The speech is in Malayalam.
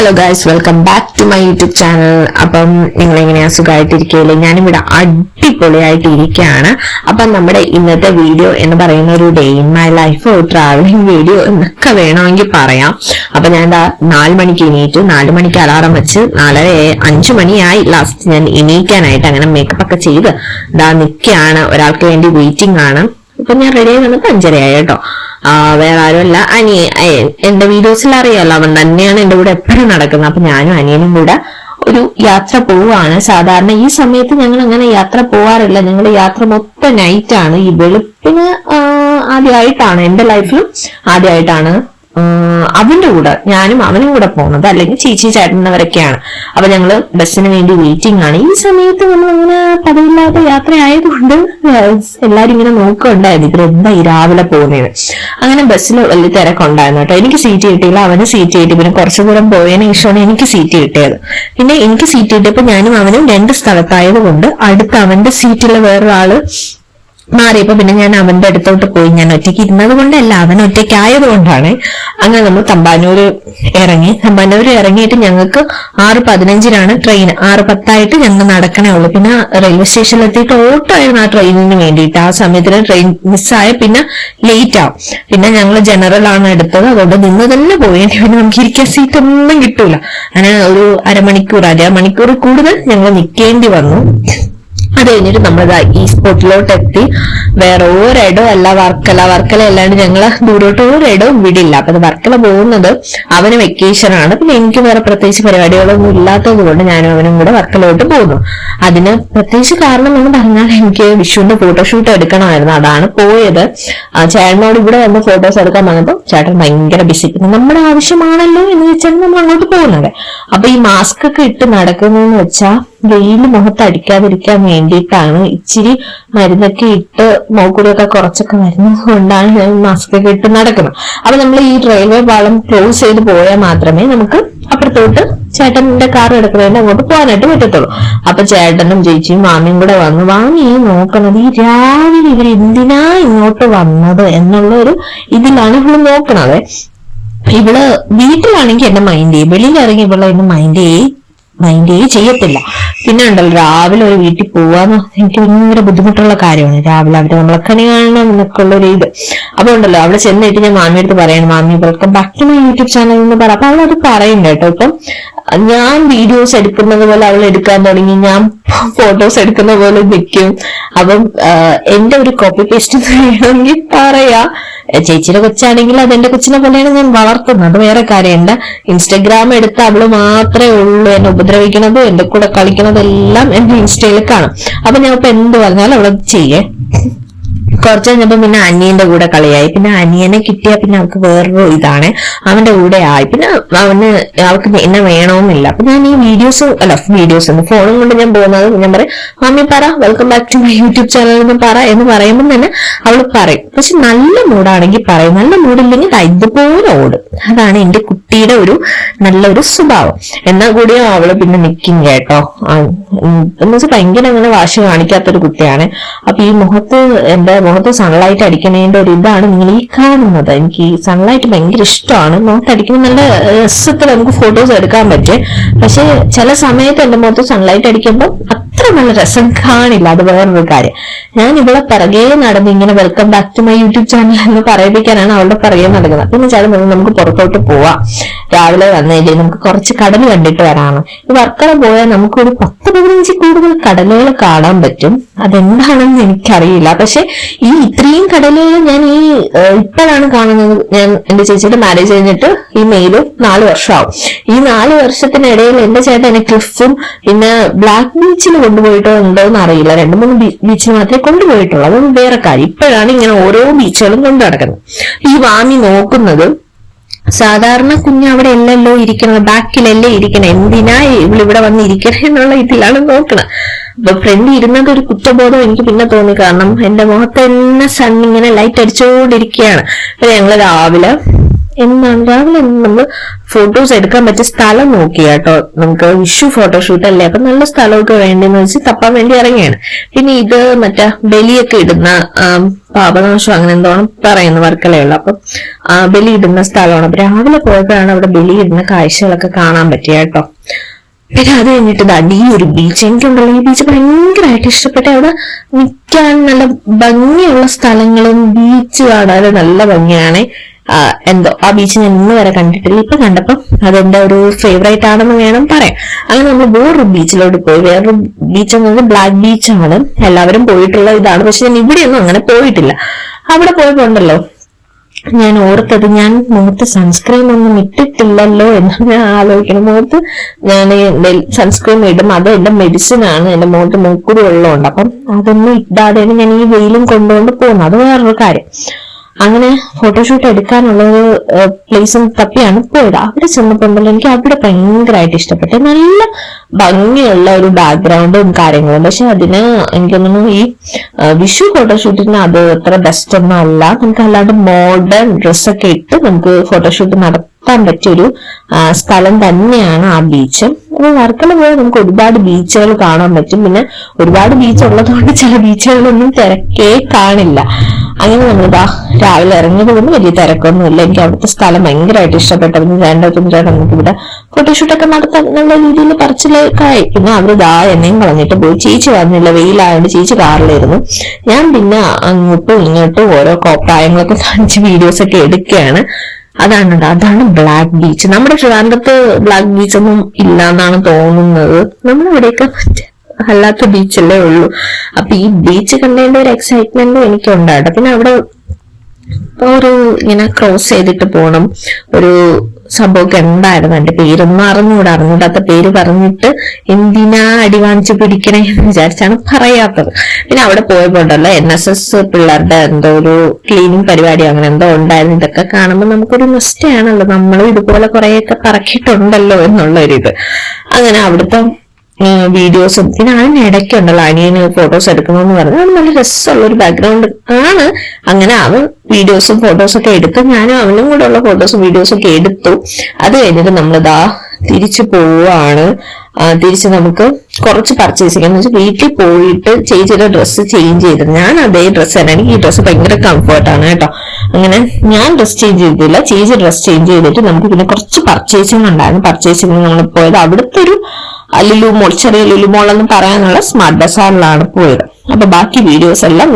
Hello guys welcome back to my YouTube channel അപ്പം നിങ്ങൾ എങ്ങനെയാ സുഖമായിട്ടിരിക്കുകയല്ലേ ഞാനിവിടെ അടിപൊളിയായിട്ട് ഇരിക്കുകയാണ് അപ്പം നമ്മുടെ ഇന്നത്തെ വീഡിയോ എന്ന് പറയുന്ന ഒരു day in my life travelling video എന്നൊക്കെ വേണമെങ്കിൽ പറയാം. അപ്പൊ ഞാൻ നാല് മണിക്ക് എണീറ്റു നാല് മണിക്ക് അലാറം വെച്ച് നാലര അഞ്ചു മണിയായി ലാസ്റ്റ് ഞാൻ എണീക്കാനായിട്ട് അങ്ങനെ മേക്കപ്പ് ഒക്കെ ചെയ്ത് ഇതാ നിൽക്കുകയാണ്. ഒരാൾക്ക് വേണ്ടി വെയിറ്റിംഗ് ആണ്. ഇപ്പൊ ഞാൻ റെഡി ആയി വന്നിട്ട് അഞ്ചരയായി കേട്ടോ ആ, വേറെ ആരുമല്ല. അനിയ ഏ, എന്റെ വീഡിയോസിൽ അറിയാലോ അവൻ തന്നെയാണ് എന്റെ കൂടെ എപ്പോഴും നടക്കുന്നത്. അപ്പൊ ഞാനും അനിയനും കൂടെ ഒരു യാത്ര പോവാണ് സാധാരണ ഈ സമയത്ത് ഞങ്ങൾ അങ്ങനെ യാത്ര പോവാറില്ല. ഞങ്ങൾ യാത്ര മൊത്തം നൈറ്റ് ആണ്. ഈ വെളുപ്പിന് ആദ്യമായിട്ടാണ് എന്റെ ലൈഫിലും ആദ്യമായിട്ടാണ് അവന്റെ കൂടെ ഞാനും അവനും കൂടെ പോകുന്നത് അല്ലെങ്കിൽ ചേച്ചി ചേട്ടനവരൊക്കെയാണ്. അപ്പൊ ഞങ്ങൾ ബസ്സിന് വേണ്ടി വെയിറ്റിംഗ് ആണ്. ഈ സമയത്ത് നമ്മൾ അങ്ങനെ പതിവില്ലാത്ത യാത്ര ആയതുകൊണ്ട് എല്ലാരും ഇങ്ങനെ നോക്കുന്നുണ്ടായിരുന്നു. എന്താ ഈ രാവിലെ പോകുന്നത് അങ്ങനെ ബസ്സിൽ വലിയ തിരക്കുണ്ടായിരുന്നു കേട്ടോ. എനിക്ക് സീറ്റ് കിട്ടിയില്ല. അവന് സീറ്റ് കിട്ടി. പിന്നെ കുറച്ചു ദൂരം പോയതിനു ശേഷമാണ് എനിക്ക് സീറ്റ് കിട്ടിയത്. പിന്നെ എനിക്ക് സീറ്റ് കിട്ടിയപ്പോ ഞാനും അവനും രണ്ട് സ്ഥലത്തായത് കൊണ്ട് അടുത്ത് അവന്റെ സീറ്റിലെ വേറൊരാൾ മാറിയപ്പോ പിന്നെ ഞാൻ അവന്റെ അടുത്തോട്ട് പോയി. ഞാൻ ഒറ്റയ്ക്ക് ഇരുന്നത് കൊണ്ടല്ല അവൻ ഒറ്റയ്ക്കായത് കൊണ്ടാണ്. അങ്ങനെ നമ്മൾ തമ്പാനൂര് ഇറങ്ങി. തമ്പാനൂര് ഇറങ്ങിയിട്ട് ഞങ്ങൾക്ക് ആറ് പതിനഞ്ചിനാണ് ട്രെയിൻ ആറ് പത്തായിട്ട് ഞങ്ങൾ നടക്കണേ ഉള്ളൂ. പിന്നെ റെയിൽവേ സ്റ്റേഷനിൽ എത്തിയിട്ട് ഓട്ടോ ആയിരുന്നു ആ ട്രെയിനിന് വേണ്ടിയിട്ട്. ആ സമയത്തിന് ട്രെയിൻ മിസ്സായ പിന്നെ ലേറ്റ് ആവും. പിന്നെ ഞങ്ങൾ ജനറൽ ആണ് എടുത്തത്. അതുകൊണ്ട് നിന്ന് തന്നെ പോയി. പിന്നെ നമുക്ക് ഇരിക്കാൻ സീറ്റ് ഒന്നും കിട്ടൂല. അങ്ങനെ ഒരു അരമണിക്കൂർ അര മണിക്കൂർ കൂടുതൽ ഞങ്ങൾ നിൽക്കേണ്ടി വന്നു. അത് കഴിഞ്ഞിട്ട് നമ്മൾ ഈ സ്പോട്ടിലോട്ട് എത്തി വേറെ ഒരിടവും അല്ല വർക്കല. വർക്കല അല്ലാണ്ട് ഞങ്ങൾ ദൂരോട്ട് ഒരിടവും വിടില്ല. അപ്പൊ വർക്കല പോകുന്നത് അവന് വെക്കേഷൻ ആണ്. പിന്നെ എനിക്ക് വേറെ പ്രത്യേകിച്ച് പരിപാടികളൊന്നും ഇല്ലാത്തത് കൊണ്ട് ഞാനും അവനും കൂടെ വർക്കലോട്ട് പോകുന്നു. അതിന് പ്രത്യേകിച്ച് കാരണം എന്ന് പറഞ്ഞാൽ എനിക്ക് വിഷുവിന്റെ ഫോട്ടോഷൂട്ട് എടുക്കണമായിരുന്നു. അതാണ് പോയത്. ചേട്ടനോട് ഇവിടെ വന്ന് ഫോട്ടോസ് എടുക്കാൻ വന്നപ്പോൾ ചേട്ടൻ ഭയങ്കര ബിസി നമ്മുടെ ആവശ്യമാണല്ലോ എന്ന് വെച്ചാൽ നമ്മൾ അങ്ങോട്ട് പോകുന്നത്. അപ്പൊ ഈ മാസ്ക് ഒക്കെ ഇട്ട് നടക്കുന്നതെന്ന് വെച്ചാൽ വെയിൽ മുഖത്ത് അടിക്കാതിരിക്കാൻ വേണ്ടിയിട്ടാണ് ഇച്ചിരി മരുന്നൊക്കെ ഇട്ട് മോക്കൂടിയൊക്കെ കുറച്ചൊക്കെ വരുന്നത് കൊണ്ടാണ് ഞാൻ മാസ്ക് ഒക്കെ ഇട്ട് നടക്കുന്നത്. അപ്പൊ നമ്മൾ ഈ റെയിൽവേ പാളം ക്ലോസ് ചെയ്ത് പോയാൽ മാത്രമേ നമുക്ക് അപ്പുറത്തോട്ട് ചേട്ടന്റെ കാർ എടുക്കുന്നതിന് അങ്ങോട്ട് പോകാനായിട്ട് പറ്റത്തുള്ളൂ. അപ്പൊ ചേട്ടനും ചേച്ചിയും മാമിയും കൂടെ വന്നു വാങ്ങി നോക്കണത് ഈ രാവിലെ ഇവർ എന്തിനാ ഇങ്ങോട്ട് വന്നത്? എന്നുള്ള ഒരു ഇതിലാണ് ഇവൾ നോക്കണത്. ഇവൾ വീട്ടിലാണെങ്കിൽ എന്നെ മൈൻഡ് ചെയ്യും. വെളിയിലിറങ്ങി ഇവളെ എന്നെ മൈൻഡ് ചെയ്യും. മൈൻഡ് ചെയ്യത്തില്ല. പിന്നെ ഉണ്ടല്ലോ രാവിലെ ഒരു വീട്ടിൽ പോവാന്ന് എനിക്ക് ഭയങ്കര ബുദ്ധിമുട്ടുള്ള കാര്യമാണ്. രാവിലെ അവർ നമ്മളെ കണി കാണണം എന്നൊക്കെ ഉള്ള ഒരു ഇത്. അപ്പൊ ഉണ്ടല്ലോ അവിടെ ചെന്നിട്ട് ഞാൻ മാമിയെടുത്ത് പറയാണ് മാമി welcome back to my YouTube channel എന്ന് പറ. അപ്പൊ അവളത് പറയുന്നുണ്ട് കേട്ടോ. ഇപ്പം ഞാൻ വീഡിയോസ് എടുക്കുന്നത് പോലെ അവൾ എടുക്കാൻ തുടങ്ങി. ഞാൻ ഫോട്ടോസ് എടുക്കുന്ന പോലെ നിൽക്കും. അപ്പം എന്റെ ഒരു കോപ്പി പേസ്റ്റ് വേണമെങ്കിൽ പറയാ. ചേച്ചിയുടെ കൊച്ചാണെങ്കിൽ അത് എന്റെ കൊച്ചിനെ പോലെയാണ് ഞാൻ വളർത്തുന്നത്. വേറെ കാര്യമുണ്ട് ഇൻസ്റ്റഗ്രാം എടുത്ത് അവൾ മാത്രമേ ഉള്ളൂ എന്നെ ഉപദ്രവിക്കണത് എന്റെ കൂടെ കളിക്കണതെല്ലാം എന്റെ ഇൻസ്റ്റയിൽ കാണും. അപ്പൊ ഞാൻ ഇപ്പൊ എന്ത് പറഞ്ഞാലും അവളത് ചെയ്യേ. കുറച്ച് കഴിഞ്ഞപ്പോ പിന്നെ അനിയന്റെ കൂടെ കളിയായി. പിന്നെ അനിയനെ കിട്ടിയ പിന്നെ അവൾക്ക് വേറൊരു ഇതാണ്. അവന്റെ കൂടെ ആയി. പിന്നെ അവന് അവൾക്ക് എന്നെ വേണമെന്നില്ല അപ്പൊ ഞാൻ ഈ വീഡിയോസ് അല്ല വീഡിയോസ് ഫോണും കൊണ്ട് ഞാൻ പോകുന്നത് ഞാൻ പറയും മമ്മി പറ welcome back to my YouTube channel എന്ന് പറ എന്ന് പറയുമ്പോൾ തന്നെ അവൾ പറയും. പക്ഷെ നല്ല മൂഡാണെങ്കിൽ പറയും. നല്ല മൂഡില്ലെങ്കിൽ ഇതുപോലെ ഓടും. അതാണ് എന്റെ കുട്ടിയുടെ ഒരു നല്ലൊരു സ്വഭാവം. എന്നാൽ കൂടിയും അവൾ പിന്നെ നിൽക്കും കേട്ടോ. എന്ന് വെച്ചാൽ ഭയങ്കര അങ്ങനെ വാശി കാണിക്കാത്തൊരു കുട്ടിയാണ്. അപ്പൊ ഈ മുഖത്ത് എന്റെ മുഖത്ത് സൺലൈറ്റ് അടിക്കണേന്റെ ഒരു ഇതാണ് നിങ്ങൾ ഈ കാണുന്നത്. എനിക്ക് ഈ സൺലൈറ്റ് ഭയങ്കര ഇഷ്ടമാണ്. മുഖത്ത് അടിക്കുന്ന നല്ല രസത്തിൽ നമുക്ക് ഫോട്ടോസ് എടുക്കാൻ പറ്റും. പക്ഷെ ചില സമയത്ത് എന്റെ മുഖത്ത് സൺലൈറ്റ് അടിക്കുമ്പോൾ അത്ര നല്ല രസം കാണില്ല. അത് വേറൊരു കാര്യം. ഞാൻ ഇവിടെ പിറകെ നടന്ന് ഇങ്ങനെ welcome back to my YouTube channel എന്ന് പറയിപ്പിക്കാനാണ് അവളുടെ പിറകെ നടക്കുന്നത്. പിന്നെ ചേട്ടൻ നമുക്ക് പുറത്തോട്ട് പോവാം. രാവിലെ വന്നതിൽ നമുക്ക് കുറച്ച് കടൽ കണ്ടിട്ട് വരാണ്. ഈ വർക്കല പോയാൽ നമുക്കൊരു പത്ത് പതിനഞ്ച് കൂടുതൽ കടലുകൾ കാണാൻ പറ്റും. അതെന്താണെന്ന് എനിക്കറിയില്ല. പക്ഷെ ഈ ഇത്രയും കടലുകൾ ഞാൻ ഈ ഇപ്പോഴാണ് കാണുന്നത് ഞാൻ എന്റെ ചേച്ചിയുടെ മാരേജ് കഴിഞ്ഞിട്ട് ഈ മെയിലും നാല് വർഷമാവും. ഈ നാല് വർഷത്തിനിടയിൽ എന്റെ ചേട്ടൻ എന്നെ ക്ലിഫും പിന്നെ ബ്ലാക്ക് ബീച്ചിൽ കൊണ്ടുപോയിട്ടോ ഉണ്ടോ എന്ന് അറിയില്ല രണ്ട് മൂന്ന് ബീച്ചിൽ മാത്രമേ കൊണ്ടുപോയിട്ടുള്ളൂ. അതൊന്നും വേറെ കാര്യം. ഇപ്പോഴാണ് ഇങ്ങനെ ഓരോ ബീച്ചുകളും കൊണ്ടു നടക്കുന്നത്. ഈ വാമി നോക്കുന്നത് സാധാരണ കുഞ്ഞ് അവിടെ അല്ലല്ലോ ഇരിക്കണം ബാക്കിലല്ലേ ഇരിക്കണം എന്തിനാ ഇവിടെ വന്നിരിക്കണേ എന്നുള്ള ഇതിലാണ് നോക്കണം അപ്പൊ ഫ്രണ്ട് ഇരുന്നത് ഒരു കുറ്റബോധം എനിക്ക് പിന്നെ തോന്നി. കാരണം എന്റെ മുഖത്ത് തന്നെ സൺ ഇങ്ങനെ ലൈറ്റ് അടിച്ചുകൊണ്ടിരിക്കുകയാണ് അപ്പൊ ഞങ്ങൾ രാവിലെ? എന്നാണ് രാവിലെ നമ്മൾ ഫോട്ടോസ് എടുക്കാൻ പറ്റിയ സ്ഥലം നോക്കി കേട്ടോ. നമുക്ക് വിഷു ഫോട്ടോഷൂട്ട് അല്ലേ? അപ്പൊ നല്ല സ്ഥലമൊക്കെ വേണ്ടെന്ന് വെച്ച് തപ്പാൻ വേണ്ടി ഇറങ്ങിയാണ്. പിന്നെ ഇത് മറ്റേ ബലിയൊക്കെ ഇടുന്ന പാപനാശം അങ്ങനെ എന്തോണം പറയുന്ന വർക്കലയുള്ള. അപ്പൊ ബലി ഇടുന്ന സ്ഥലമാണ്. അപ്പൊ രാവിലെ പോയപ്പോഴാണ് അവിടെ ബലി ഇടുന്ന കാഴ്ചകളൊക്കെ കാണാൻ പറ്റിയ കേട്ടോ. പിന്നെ അത് കഴിഞ്ഞിട്ട് ദാ ഒരു ബീച്ച് എനിക്കുണ്ടല്ലോ. ഈ ബീച്ച് ഭയങ്കരമായിട്ട് ഇഷ്ടപ്പെട്ട അവിടെ നിൽക്കാൻ നല്ല ഭംഗിയുള്ള സ്ഥലങ്ങളും ബീച്ച് കാണാൻ നല്ല ഭംഗിയാണ്. എന്തോ ആ ബീച്ച് ഞാൻ ഇന്ന് വരെ കണ്ടിട്ടില്ല. ഇപ്പൊ കണ്ടപ്പം അതെന്റെ ഒരു ഫേവറേറ്റ് ആണെന്ന് വേണം പറയാം അങ്ങനെ നമ്മൾ വേറൊരു ബീച്ചിലോട്ട് പോയി. വേറൊരു ബീച്ച് എന്ന് പറഞ്ഞാൽ ബ്ലാക്ക് ബീച്ചാണ് എല്ലാവരും പോയിട്ടുള്ള ഇതാണ്. പക്ഷെ ഞാൻ ഇവിടെയൊന്നും അങ്ങനെ പോയിട്ടില്ല. അവിടെ പോയപ്പോ ഉണ്ടല്ലോ ഞാൻ ഓർത്തത് ഞാൻ മുഖത്ത് സൺസ്ക്രീൻ ഒന്നും ഇട്ടിട്ടില്ലല്ലോ എന്ന് ഞാൻ ആലോചിക്കണം. മുഖത്ത് ഞാൻ സൺസ്ക്രീൻ ഇടും. അത് എന്റെ മെഡിസിൻ ആണ്. എന്റെ മുഖത്ത് മൂക്കുടി ഉള്ളതുകൊണ്ട് അപ്പം അതൊന്നും ഇടാതെയാണ് ഞാൻ ഈ വെയിലും കൊണ്ടുകൊണ്ട് പോകുന്നത്. അത് വേറൊരു കാര്യം. അങ്ങനെ ഫോട്ടോഷൂട്ട് എടുക്കാനുള്ള ഒരു പ്ലേസും തപ്പിയാണ് പോയത്. അവിടെ ചെന്നപ്പോൾ എനിക്ക് അവിടെ ഭയങ്കരമായിട്ട് ഇഷ്ടപ്പെട്ടു. നല്ല ഭംഗിയുള്ള ഒരു ബാക്ക്ഗ്രൗണ്ടും കാര്യങ്ങളും. പക്ഷെ അതിന് എനിക്ക് തോന്നുന്നു ഈ വിഷു ഫോട്ടോഷൂട്ടിന് അത് അത്ര ബെസ്റ്റ് ഒന്നും അല്ല. നമുക്ക് അല്ലാണ്ട് മോഡേൺ ഡ്രസ്സൊക്കെ ഇട്ട് നമുക്ക് ഫോട്ടോഷൂട്ട് നടത്താൻ പറ്റിയൊരു ഒരു സ്ഥലം തന്നെയാണ് ആ ബീച്ച്. അപ്പൊ വർക്കല പോയാൽ നമുക്ക് ഒരുപാട് ബീച്ചുകൾ കാണാൻ പറ്റും. പിന്നെ ഒരുപാട് ബീച്ച് ഉള്ളതുകൊണ്ട് ചില ബീച്ചുകളിലൊന്നും തിരക്കേ കാണില്ല. അങ്ങനെ നമ്മളിതാ രാവിലെ ഇറങ്ങിയത് കൊണ്ട് വലിയ തിരക്കൊന്നുമില്ല എനിക്ക് അവിടുത്തെ സ്ഥലം ഭയങ്കരമായിട്ട് ഇഷ്ടപ്പെട്ടു. രണ്ടോ ചേട്ടൻ നമുക്ക് ഇവിടെ ഫോട്ടോഷൂട്ടൊക്കെ നടത്താൻ നല്ല രീതിയിൽ പറിച്ചിലേക്കായി പിന്നെ അവർ ദാ എന്നെയും കളഞ്ഞിട്ട് പോയി. ചേച്ചി വന്നില്ല. വെയിലായതുകൊണ്ട് ചേച്ചി കാറിലായിരുന്നു ഞാൻ പിന്നെ അങ്ങോട്ടും ഇങ്ങോട്ടും ഓരോ കോപ്രായങ്ങളൊക്കെ കാണിച്ച് വീഡിയോസ് ഒക്കെ എടുക്കുകയാണ്. അതാണ് അതാണ് ബ്ലാക്ക് ബീച്ച് നമ്മുടെ ട്രിവാൻഡ്രത്ത് ബ്ലാക്ക് ബീച്ച് ഒന്നും ഇല്ല എന്നാണ് തോന്നുന്നത്. നമ്മളിവിടെയൊക്കെ ഇവിടെയൊക്കെ അല്ലാത്ത ബീച്ചല്ലേ ഉള്ളൂ. അപ്പൊ ഈ ബീച്ച് കണ്ടതിന്റെ ഒരു എക്സൈറ്റ്മെന്റ് എനിക്ക് എനിക്കുണ്ടായിട്ട്. പിന്നെ അവിടെ ഒരു ഇങ്ങനെ ക്രോസ് ചെയ്തിട്ട് പോകണം ഒരു സംഭവമൊക്കെ ഉണ്ടായിരുന്നു എന്റെ പേരൊന്നും അറിഞ്ഞുകൂടാ അറിഞ്ഞൂടാത്ത പേര് പറഞ്ഞിട്ട് എന്തിനാ അടി വാങ്ങിച്ച് പിടിക്കണേ എന്ന് വിചാരിച്ചാണ് പറയാത്തത്. പിന്നെ അവിടെ പോയപ്പോ ഉണ്ടല്ലോ എൻ എസ് എസ് പിള്ളേരുടെ എന്തോ ഒരു ക്ലീനിങ് പരിപാടി അങ്ങനെ എന്തോ ഉണ്ടായിരുന്നു. ഇതൊക്കെ കാണുമ്പോൾ നമുക്കൊരു നിഷ്ഠയാണല്ലോ. നമ്മളും ഇതുപോലെ കുറെയൊക്കെ പറക്കിയിട്ടുണ്ടല്ലോ എന്നുള്ള ഒരു ഇത് അങ്ങനെ അവിടുത്തെ വീഡിയോസും ഇതാണ് ഇടയ്ക്കുണ്ടല്ലോ അനിയന് ഫോട്ടോസ് എടുക്കണമെന്ന് പറഞ്ഞു. അത് നല്ല രസമുള്ള ഒരു ബാക്ക്ഗ്രൗണ്ട് ആണ്. അങ്ങനെ അവൻ വീഡിയോസും ഫോട്ടോസൊക്കെ എടുത്തു ഞാനും അവനും കൂടെ ഉള്ള ഫോട്ടോസും വീഡിയോസും ഒക്കെ എടുത്തു. അത് കഴിഞ്ഞിട്ട് നമ്മളിതാ തിരിച്ചു പോവാണ്. തിരിച്ച് നമുക്ക് കുറച്ച് പർച്ചേസിങ് എന്ന് വെച്ചാൽ വീട്ടിൽ പോയിട്ട് ചേച്ചിയുടെ ഡ്രസ്സ് ചേഞ്ച് ചെയ്തു ഞാൻ അതേ ഡ്രസ്സ് തന്നെ എനിക്ക് ഈ ഡ്രസ്സ് ഭയങ്കര കംഫർട്ടാണ് കേട്ടോ. അങ്ങനെ ഞാൻ ഡ്രസ് ചേഞ്ച് ചെയ്തില്ല ചേച്ചി ഡ്രസ് ചേഞ്ച് ചെയ്തിട്ട് നമുക്ക് പിന്നെ കുറച്ച് പർച്ചേസിങ് ഉണ്ടായിരുന്നു. പർച്ചേസിംഗ് നമ്മൾ പോയത് അവിടുത്തെ ഒരു ലുലു മോൾ ചെറിയ ലുലു മോൾ എന്ന് പറയാനുള്ള സ്മാർട്ട് ബസാറിലാണ് പോയത്. അപ്പൊ ബാക്കി വീഡിയോസ് എല്ലാം